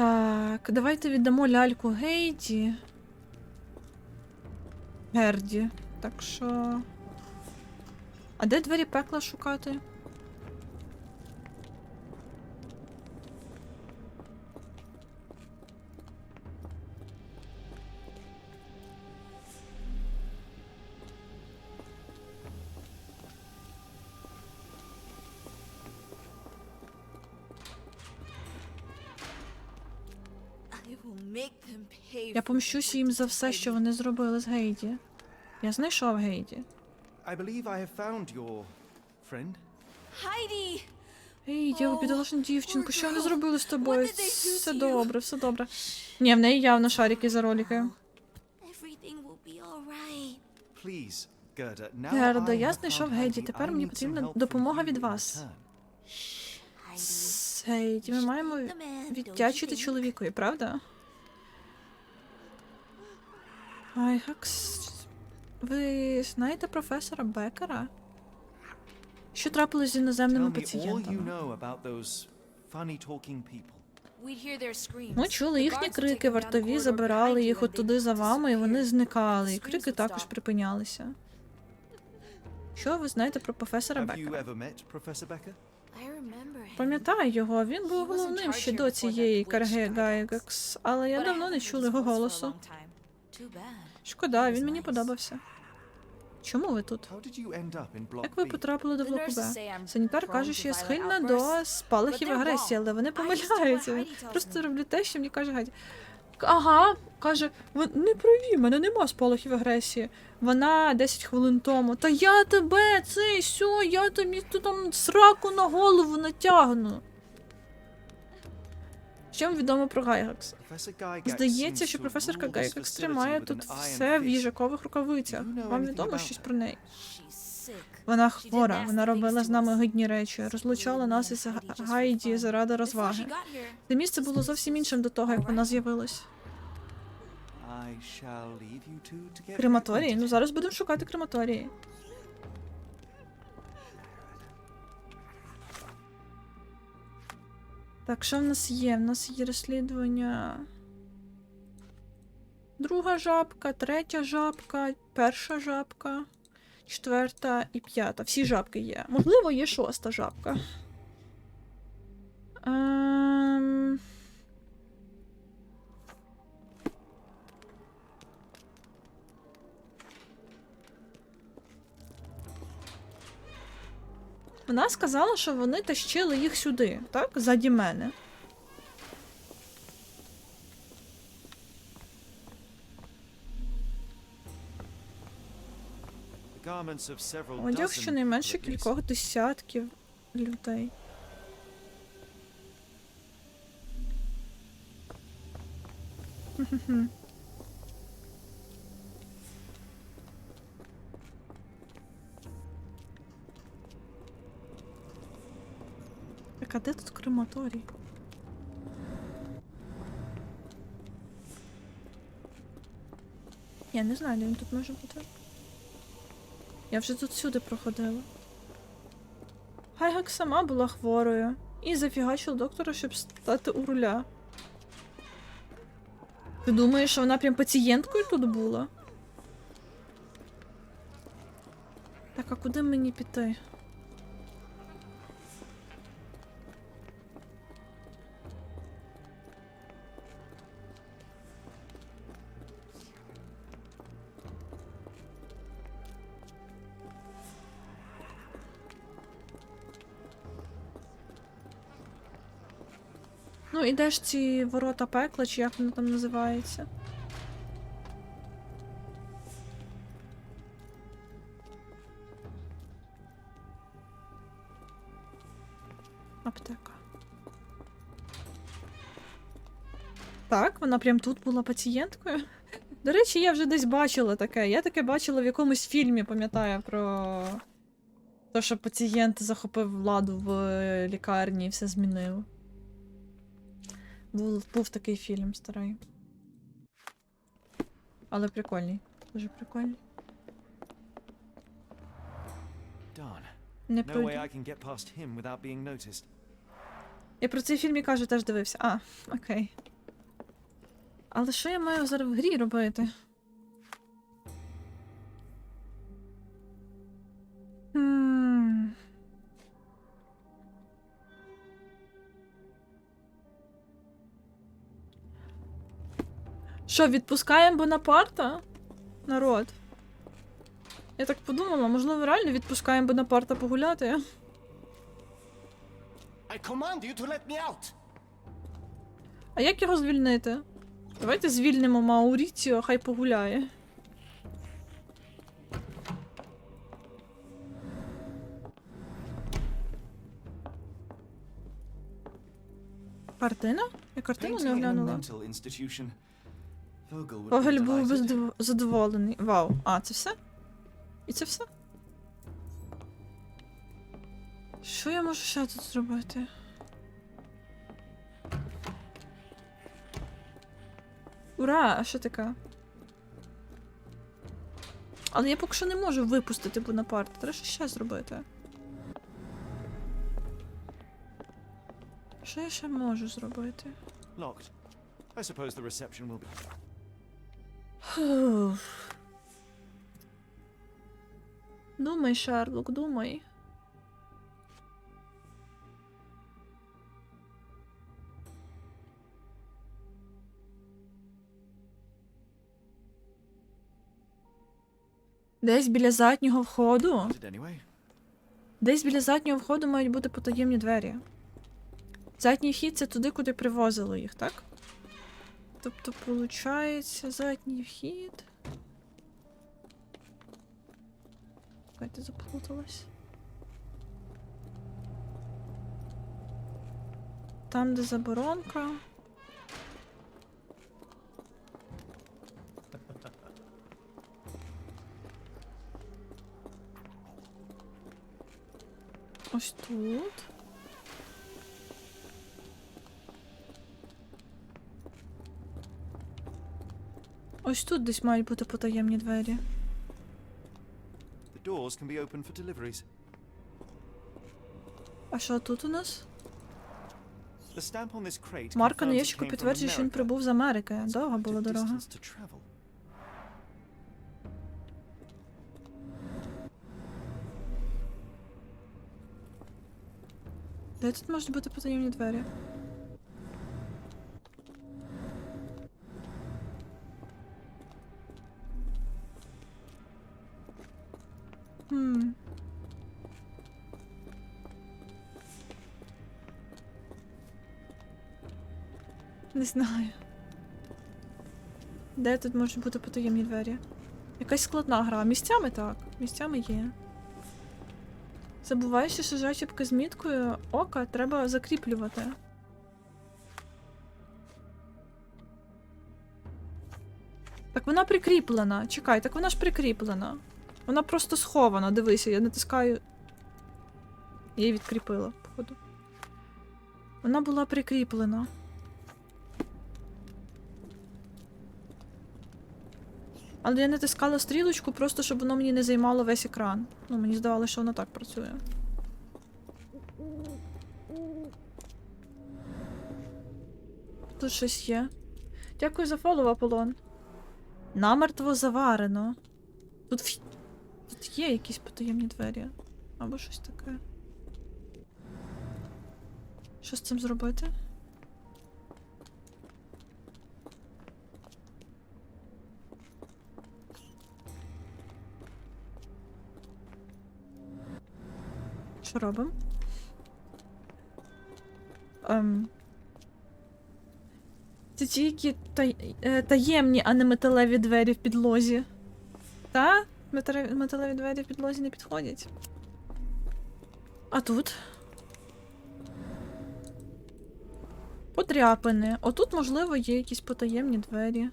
Так, давайте віддамо ляльку Гейді. Герді. Так що. А де двері пекла шукати? Я помщусь їм за все, що вони зробили з Гейді. Я знайшов Гейді. I believe I have found your friend. Heidi! Гейді, О, бідолашна дівчинку, що вони зробили з тобою? Все добре, все добре. Ні, в неї явно шарики за ролики. Герда, я знайшов Гейді, тепер мені потрібна допомога від вас. Гейді, ми маємо віддячити чоловікові, правда? Айгакс. Ви знаєте професора Бекера? Що трапилось з іноземними Tell me all you пацієнтами? know about those funny talking people. We'd hear their screams. Ми чули їхні крики, вартові забирали їх от туди за вами, і вони зникали, і крики також припинялися. Що ви знаєте про професора Бекера? Пам'ятаю його, він був головним ще до цієї died Гайгекс, але я давно не чула його голосу. Шкода, він мені подобався. Чому ви тут? Як ви потрапили до блоку Б? Санітар каже, що я схильна до спалахів агресії, але вони помиляються. Просто роблю те, що мені каже Геді. Ага, каже, не праві, в мене нема спалахів агресії. Вона 10 хвилин тому. Та я тебе, це, сьо, я тобі там сраку на голову натягну. Що вам відомо про Гайгакс? Здається, що професорка Гайгакс тримає тут все в їжакових рукавицях. Вам відомо щось про неї? Вона хвора, вона робила з нами гидні речі, розлучала нас із Гайді заради розваги. Це місце було зовсім іншим до того, як вона з'явилась. Крематорії? Ну зараз будемо шукати крематорії. Так, що в нас є? В нас є розслідування. Друга жабка, третя жабка, перша жабка, четверта і п'ята. Всі жабки є. Можливо, є шоста жабка. Ем... Вона сказала, що вони тащили їх сюди, так? Заді мене. Одяг щонайменше кількох десятків людей. Де тут крематорій? Я не знаю, де він тут може бути. Я вже тут сюди проходила. Гайгак сама була хворою і зафігачила доктора, щоб стати у руля. Ти думаєш, що вона прям пацієнткою тут була? Так, а куди мені піти? Ну, і де ж ці ворота пекла, чи як воно там називається? Аптека. Так, вона прям тут була пацієнткою. До речі, я вже десь бачила таке. Я таке бачила в якомусь фільмі, пам'ятаю, про те, що пацієнт захопив владу в е, лікарні і все змінив. Був, був такий фільм старий. Але прикольний. Дуже прикольний. Не пройду. Я про цей фільм і кажу, теж дивився. А, окей. Але що я маю зараз в грі робити? Що, відпускаємо Бонапарта? Народ. Я так подумала, можливо, реально відпускаємо Бонапарта погуляти. I command you to let me out! А як його звільнити? Давайте звільнимо Мауріціо, хай погуляє. Картина? Я картину не оглянула. Погель був би задоволений. Вау. А, це все? І це все? Що я можу ще тут зробити? Ура! А що таке? Але я поки що не можу випустити Бонапарта. Треба щось ще зробити. Що я ще можу зробити? Locked. I suppose the reception will be. Думай, Шарлок, думай. Десь біля заднього входу. Десь біля заднього входу мають бути потаємні двері. Задній вхід це туди, куди привозили їх, так? Тобто, виходить, задній вхід. Чекайте, заплуталась. Там, де заборонка. Ось тут. Ось тут десь мають бути потаємні двері. The doors can be opened for deliveries. А що тут у нас? Марка на ящику підтверджує, що він прибув з Америки. Довга була дорога. Де тут можуть бути потаємні двері? Не знаю. Де тут можуть бути потаємні двері? Якась складна гра. Місцями так. Місцями є. Забуваю, що зачіпки з міткою ока треба закріплювати. Так вона прикріплена. Чекай, так вона ж прикріплена. Вона просто схована. Дивися, я натискаю. Я її відкріпила, походу. Вона була прикріплена. Але я натискала стрілочку просто, щоб воно мені не займало весь екран. Ну, мені здавалося, що воно так працює. Тут щось є. Дякую за фоллоу, Аполлон. Намертво заварено. Тут, в... Тут є якісь потаємні двері. Або щось таке. Що з цим зробити? Що робимо? Ем. Це тільки е, таємні, а не металеві двері в підлозі. Та? Металеві двері в підлозі не підходять. А тут? Подряпини. Отут, можливо, є якісь потаємні двері.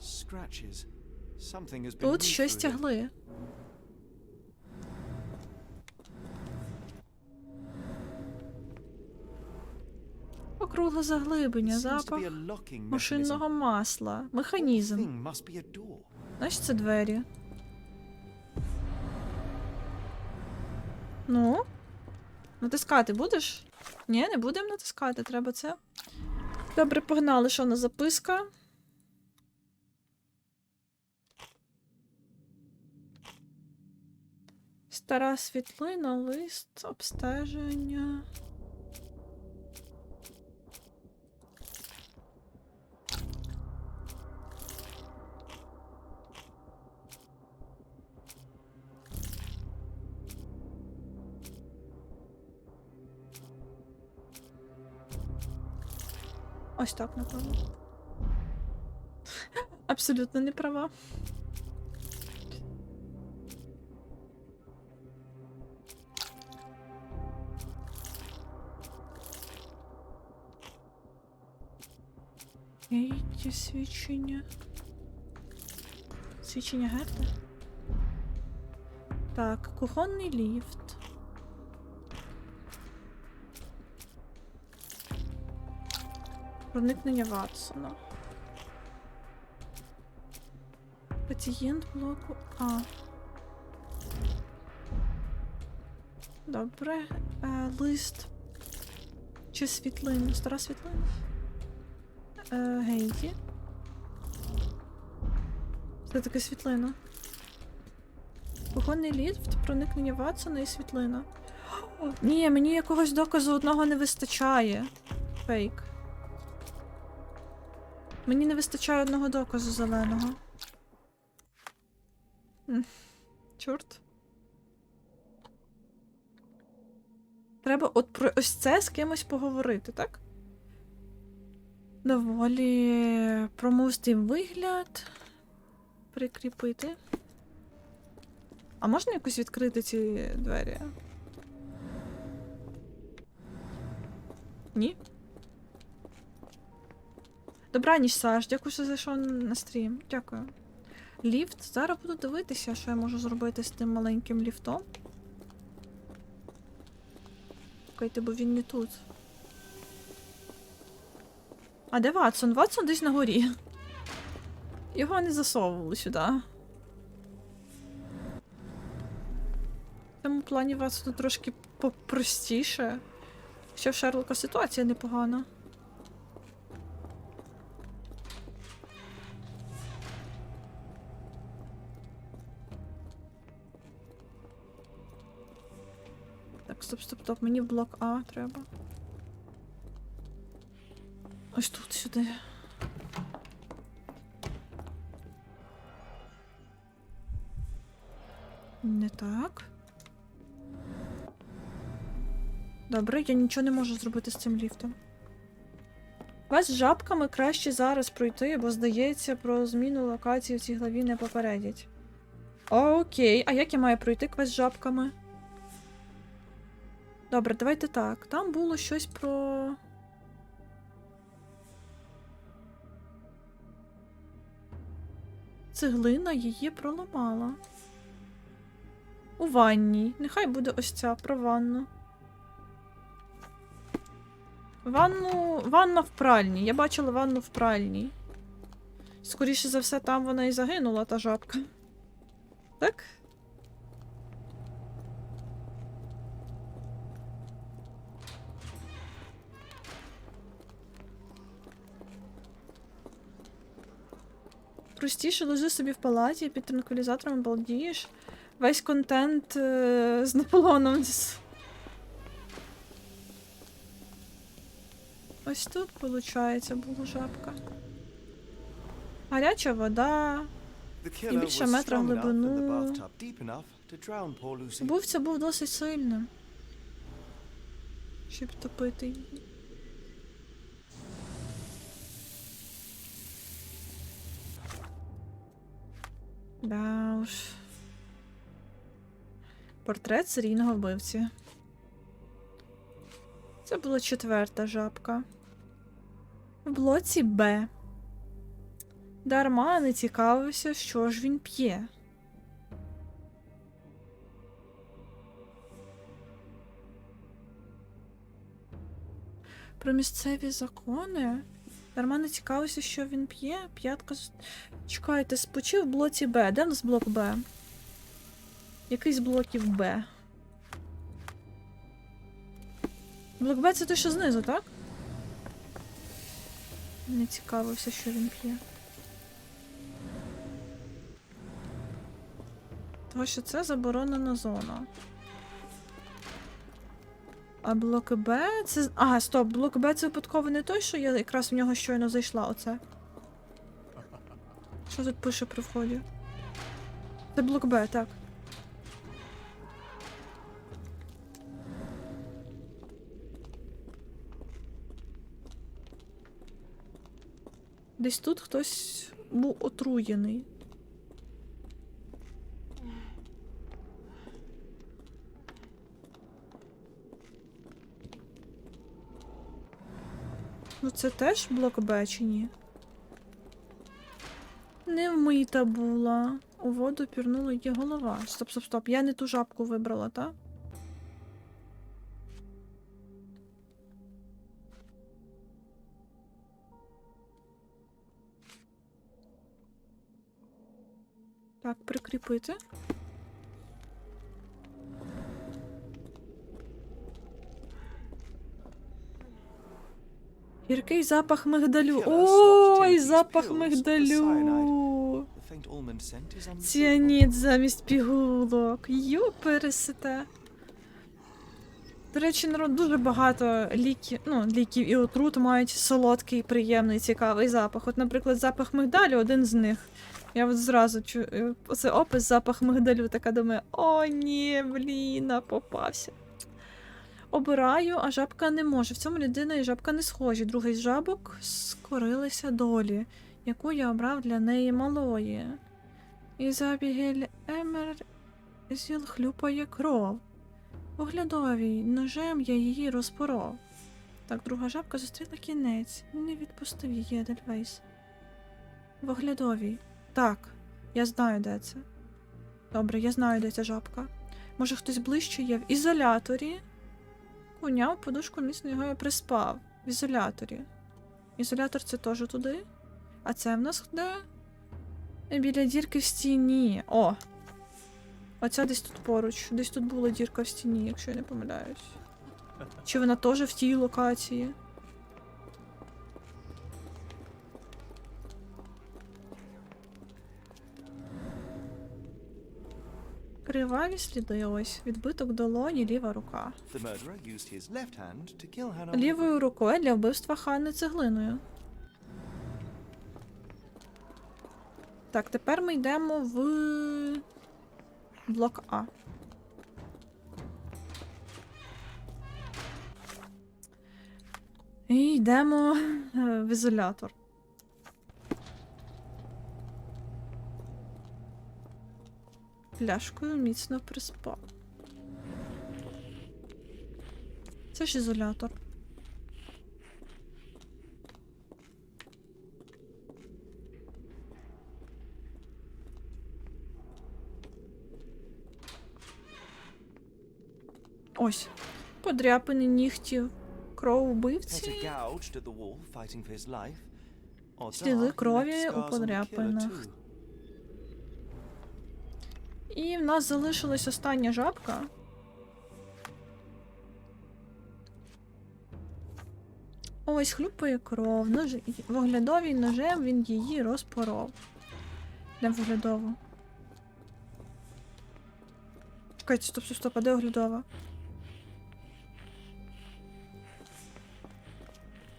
Scratches. Тут щось тягли. Округле заглиблення, запах машинного масла, механізм. Знаєш, це двері. Ну? Натискати будеш? Ні, не будемо натискати, треба це. Добре, погнали, що на записка. Стара світлина, лист, обстеження. Ось так, напевно. Абсолютно не права. Які свідчення? Свідчення Герда? Так, кухонний ліфт. Проникнення Ватсона. Пацієнт блоку А. Добре. Е, лист. Чи світлина? Стара світлина? Е, Гейді. Це таке світлина. Кухонний ліфт, проникнення Ватсона і світлина. О, ні, мені якогось доказу одного не вистачає. Фейк. Мені не вистачає одного доказу зеленого. Чорт. Треба от про ось це з кимось поговорити, так? Доволі промовстий вигляд. Прикріпити. А можна якось відкрити ці двері? Ні? Добраніч, Саш, дякую, що зайшов на стрім. Дякую. Ліфт. Зараз буду дивитися, що я можу зробити з тим маленьким ліфтом. Окей, бо він не тут. А де Ватсон? Ватсон десь на горі. Його не засовували сюди. В цьому плані Ватсону трошки попростіше. Ще в Шерлока ситуація непогана. Так, стоп, стоп, стоп. Мені блок А треба. Сюди. Не так. Добре, я нічого не можу зробити з цим ліфтом. Вас з жабками краще зараз пройти, бо здається, про зміну локації в цій главі не попередять. Окей, а як я маю пройти квест з жабками? Добре, давайте так. Там було щось про. Цеглина її проламала. У ванні. Нехай буде ось ця про ванну. Ванну. Ванна в пральні. Я бачила ванну в пральні. Скоріше за все, там вона і загинула, та жабка. Так? Простіше лежи собі в палаті під транквілізатором балдієш. Весь контент е, з Наполеоном. Ось тут, виходить, була жабка. Гаряча вода. Killer більше метра в глибину. Lucy. Убивця був досить сильним. Щоб топити її. Да уж. Портрет серійного вбивці. Це була четверта жабка. В блоці Б. Дарма не цікавився, що ж він п'є. Про місцеві закони. Дарма не цікавився, що він п'є. П'ятка. Чекайте, спочив в блоці Б. Де в нас блок Б? Якийсь з блоків Б. Блокбет це той, що знизу, так? Мені цікавився, що він п'є. Тому що це заборонена зона. А блок Б це. Ага, стоп, блок Б це випадково не той, що я якраз в нього щойно зайшла, оце. Що тут пише при вході? Це блок Б, так. Десь тут хтось був отруєний. Ну це теж блок Б чи ні? Не вмита була. У воду пірнула її голова. Стоп, стоп, стоп. Я не ту жабку вибрала, так? Так, прикріпити. Гіркий запах мигдалю. Ой, запах мигдалю. Ціаніт замість пігулок. Ю, пересите. До речі, народ дуже багато ліків, ну, ліків і отрут мають солодкий, приємний, цікавий запах. От, наприклад, запах мигдалю один з них. Я от зразу чую, оце опис запах мигдалю, така думаю, о, ні, блін, попався. Обираю, а жабка не може. В цьому людина і жабка не схожі. Другий з жабок скорилися долі, яку я обрав для неї малої. І Забігель Емер зіл хлюпає кров. Оглядовій ножем я її розпоров. Так, друга жабка зустріла кінець. Не відпустив її Едельвейс. В оглядовій. Так, я знаю, де це. Добре, я знаю, де ця жабка. Може, хтось ближче є в ізоляторі. Уняв подушку міцно його і приспав. В ізоляторі. Ізолятор це теж туди. А це в нас де? Біля дірки в стіні. О! Оця десь тут поруч. Десь тут була дірка в стіні, якщо я не помиляюсь. Чи вона теж в тій локації? Криваві сліди ось. Відбиток долоні, ліва рука. Лівою рукою для вбивства Ханни цеглиною. Так, тепер ми йдемо в блок А. І йдемо е, в ізолятор. Пляшкою міцно приспав. Це ж ізолятор. Ось. Подряпини нігтів. Кров вбивці. gouged at the wall, І в нас залишилась остання жабка. Ось хлюпає кров. Нож... В оглядовій ножем він її розпоров. Йдемо в. Чекайте, стоп, стоп, стоп, а де оглядова?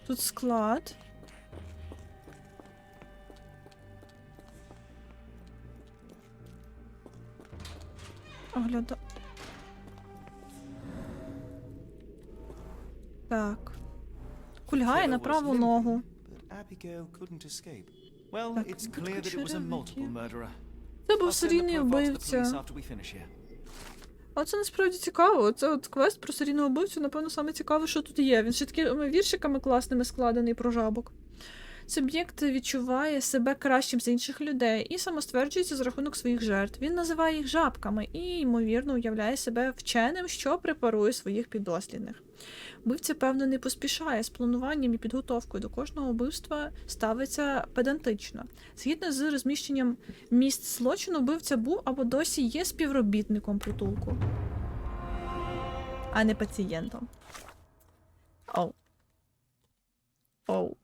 Тут склад. Огляда. Так. Кульгає на праву ногу. Це був серійний вбивця. А це насправді цікаво. Це от квест про серійного вбивцю, напевно, саме цікаве, що тут є. Він ще такими віршиками класними складений про жабок. Суб'єкт відчуває себе кращим з інших людей і самостверджується з рахунок своїх жертв. Він називає їх жабками і, ймовірно, уявляє себе вченим, що препарує своїх підослідних. Вбивця, певно, не поспішає з плануванням і підготовкою до кожного вбивства ставиться педантично. Згідно з розміщенням місць злочину, вбивця був або досі є співробітником притулку, а не пацієнтом. Оу. Оу.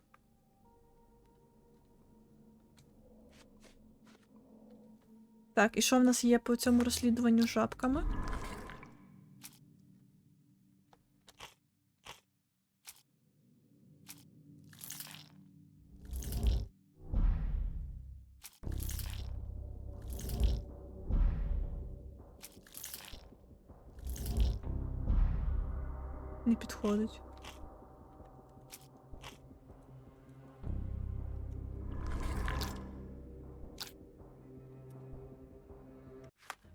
Так, і що в нас є по цьому розслідуванню з жабками? Не підходить.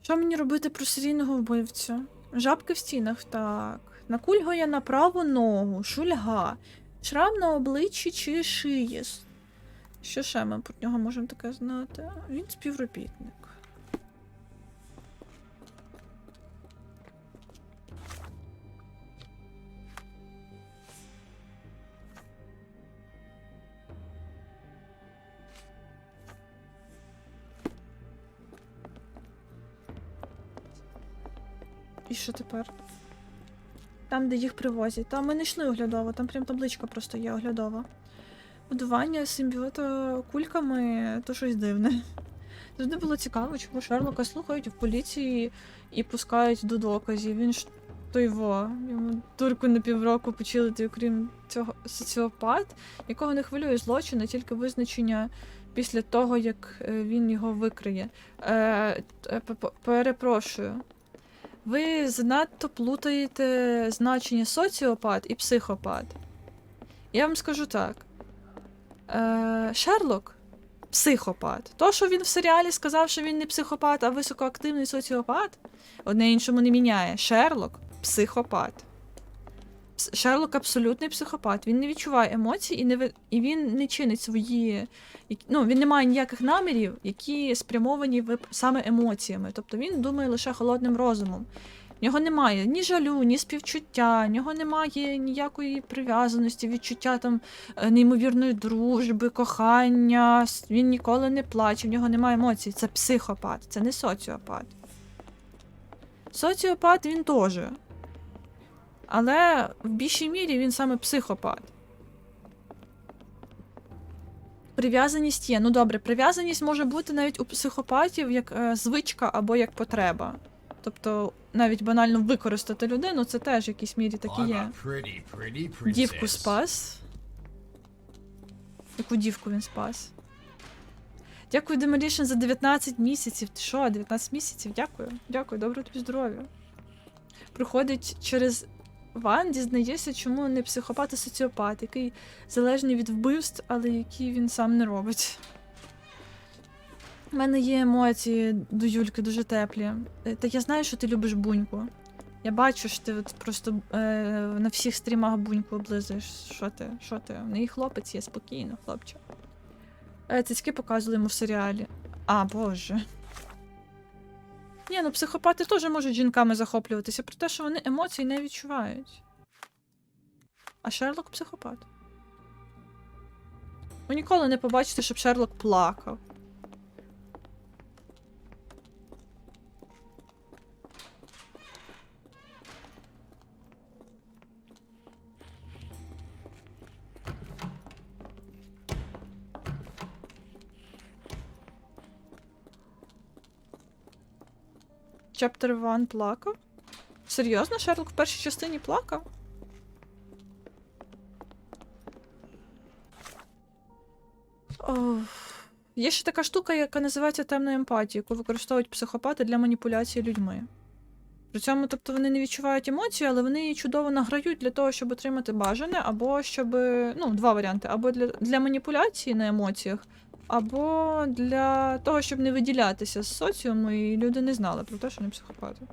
Що мені робити про серійного вбивцю? Жабки в стінах, так. Накульгує на праву ногу, шульга, шрам на обличчі чи шиї. Що ще ми про нього можемо таке знати? Він співробітник. Що тепер? Там, де їх привозять. Там ми не йшли оглядово, там прям табличка просто є оглядова. Будування симбіота кульками то щось дивне. Завжди було цікаво, чому Шерлока слухають в поліції і пускають до доказів. Він ж той во. Йому турку на півроку почилити, окрім цього соціопат, якого не хвилює злочин, а тільки визначення після того, як е, він його викриє. Е, е, перепрошую. Ви занадто плутаєте значення соціопат і психопат. Я вам скажу так. Е, Шерлок психопат. То, що він в серіалі сказав, що він не психопат, а високоактивний соціопат, одне іншому не міняє. Шерлок психопат. Шерлок абсолютний психопат. Він не відчуває емоцій і, не і він не чинить свої. Ну, він не має ніяких намірів, які спрямовані саме емоціями. Тобто він думає лише холодним розумом. В нього немає ні жалю, ні співчуття, в нього немає ніякої прив'язаності, відчуття там е, неймовірної дружби, кохання. Він ніколи не плаче, в нього немає емоцій. Це психопат, це не соціопат. Соціопат він теж. Але в більшій мірі він саме психопат. Прив'язаність є. Ну добре, прив'язаність може бути навіть у психопатів як е, звичка або як потреба. Тобто навіть банально використати людину, це теж в якійсь мірі такі I'm є. pretty, pretty Дівку спас. Яку дівку він спас? Дякую, Demolition, за 19 місяців. Ти що, 19 місяців? Дякую. Дякую, добре тобі здоров'я. Приходить через Ван, дізнаєшся, чому не психопат, а соціопат, який залежний від вбивств, але які він сам не робить. У мене є емоції до Юльки дуже теплі. Е, Та я знаю, що ти любиш буньку. Я бачу, що ти от просто е, на всіх стрімах буньку облизуєш. Що ти? Що ти? В неї хлопець є спокійно, хлопче. Е, цицьки показували йому в серіалі. А, боже. Ні, ну психопати теж можуть жінками захоплюватися, про те, що вони емоцій не відчувають. А Шерлок психопат. Ви ніколи не побачите, щоб Шерлок плакав. Chapter 1 плакав? Серйозно, Шерлок в першій частині плакав? Є ще така штука, яка називається темна емпатія, яку використовують психопати для маніпуляції людьми. При цьому, тобто, вони не відчувають емоції, але вони її чудово награють для того, щоб отримати бажане, або щоб. Ну, два варіанти: або для, для маніпуляції на емоціях, або для того, щоб не виділятися з соціуму, і люди не знали про те, що вони психопати.